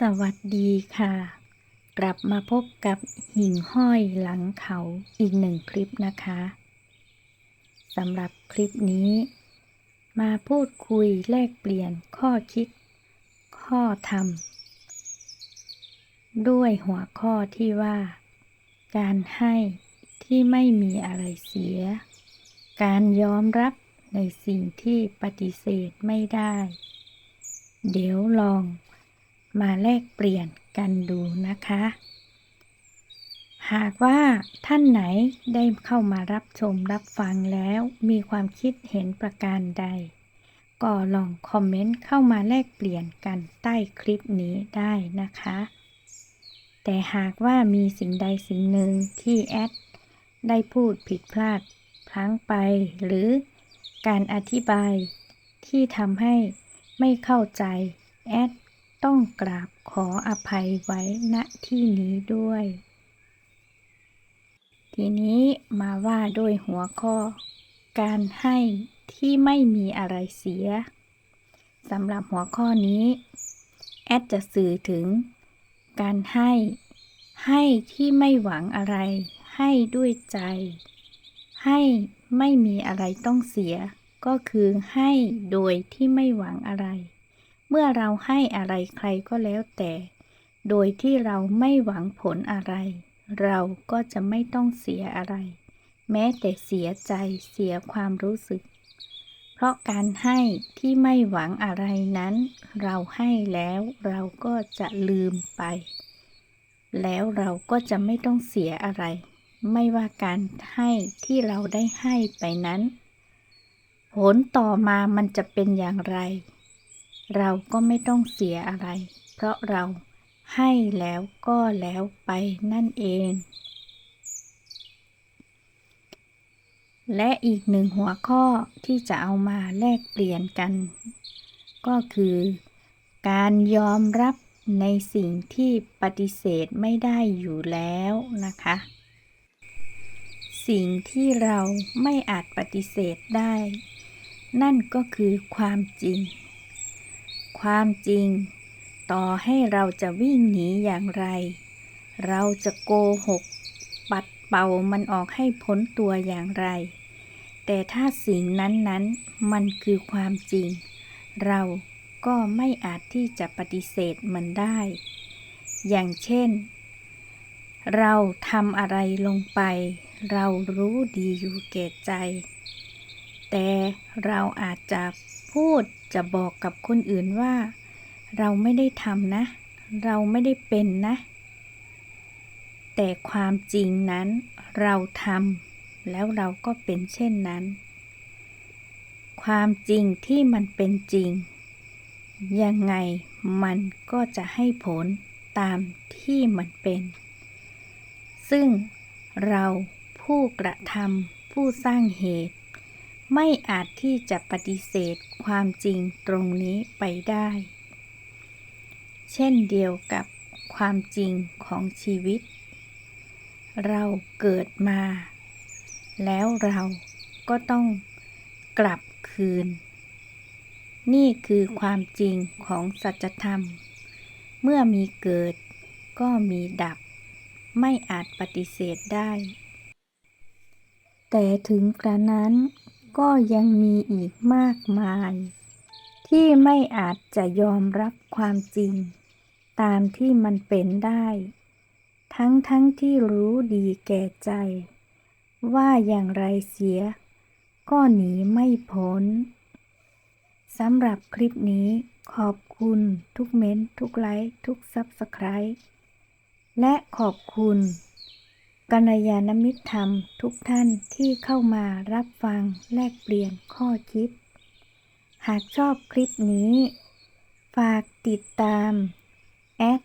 สวัสดีค่ะ กลับมาพบกับหิ่งห้อยหลังเขาอีกหนึ่งคลิปนะคะสำหรับคลิปนี้ มาพูดคุยแลกเปลี่ยนข้อคิด ข้อธรรม ด้วยหัวข้อที่ว่า การให้ที่ไม่มีอะไรเสีย การยอมรับในสิ่งที่ปฏิเสธไม่ได้ เดี๋ยวลอง มาแลกเปลี่ยนกันดูนะคะ หากว่าท่านไหนได้เข้ามารับชมรับฟังแล้วมีความคิดเห็นประการใด ก็ลองคอมเมนต์เข้ามาแลกเปลี่ยนกันใต้คลิปนี้ได้นะคะ แต่หากว่ามีสิ่งใดสิ่งหนึ่งที่แอดได้พูดผิดพลาดพลั้งไปหรือการอธิบายที่ทำให้ไม่เข้าใจ แอด ต้องกราบขออภัยไว้ณที่นี้ด้วย ทีนี้มาว่าด้วยหัวข้อ การให้ที่ไม่มีอะไรเสียสำหรับหัวข้อนี้ แอดจะสื่อถึง การให้ ให้ที่ไม่หวังอะไร ให้ด้วยใจ ให้ไม่มีอะไรต้องเสีย ก็คือให้โดยที่ไม่หวังอะไร เมื่อเราให้อะไรใครก็แล้วแต่ โดยที่เราไม่หวังผลอะไร เราก็จะไม่ต้องเสียอะไร แม้แต่เสียใจเสียความรู้สึก เพราะการให้ที่ไม่หวังอะไรนั้น เราให้แล้วเราก็จะลืมไป แล้วเราก็จะไม่ต้องเสียอะไร ไม่ว่าการให้ที่เราได้ให้ไปนั้น ผลต่อมามันจะเป็นอย่างไร เราก็ไม่ต้องเสียอะไร เพราะเราให้แล้วก็แล้วไปนั่นเอง และอีกหนึ่งหัวข้อที่จะเอามาแลกเปลี่ยนกัน ก็คือ การยอมรับในสิ่งที่ปฏิเสธไม่ได้อยู่แล้วนะคะ สิ่งที่เราไม่อาจปฏิเสธได้ นั่นก็คือความจริง ความจริง ต่อให้เราจะวิ่งหนีอย่างไร เราจะโกหก ปัดเป่ามันออกให้พ้นตัวอย่างไร แต่ถ้าสิ่งนั้นๆมันคือความจริง เราก็ไม่อาจที่จะปฏิเสธมันได้ อย่างเช่น เราทำอะไรลงไป เรารู้ดีอยู่แก่ใจ แต่เราอาจจะ พูดจะบอกกับคนอื่นว่า เราไม่ได้ทำนะ เราไม่ได้เป็นนะ แต่ความจริงนั้นเราทำแล้วเราก็เป็นเช่นนั้น ความจริงที่มันเป็นจริง ยังไงมันก็จะให้ผลตามที่มันเป็น ซึ่งเราผู้กระทำผู้สร้างเหตุ ไม่อาจที่จะปฏิเสธความจริงตรงนี้ไปได้ เช่นเดียวกับความจริงของชีวิต เราเกิดมา แล้วเราก็ต้องกลับคืน นี่คือความจริงของสัจธรรม เมื่อมีเกิดก็มีดับ ไม่อาจปฏิเสธได้ แต่ถึงกระนั้น ก็ยังมีอีกมากมาย ที่ไม่อาจจะยอมรับความจริง ตามที่มันเป็นได้ ทั้งทั้งที่รู้ดีแก่ใจ ว่าอย่างไรเสีย ก็หนีไม่พ้นสำหรับคลิปนี้ขอบคุณทุกเม้นต์ทุกไลค์ ทุกซับสไคร b ์และขอบคุณ กัลยาณมิตรธรรมทุกท่านที่เข้ามารับฟังแลกเปลี่ยนข้อคิด หากชอบคลิปนี้ ฝากติดตามแอด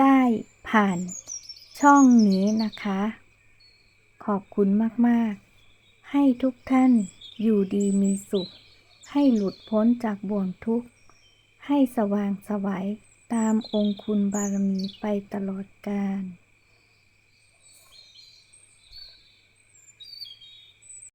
ได้ผ่านช่องนี้นะคะ ขอบคุณมาก ๆ ให้ทุกท่านอยู่ดีมีสุข ให้หลุดพ้นจากบ่วงทุกข์ ให้สว่างสวัยตามองคุณบารมีไปตลอดกาล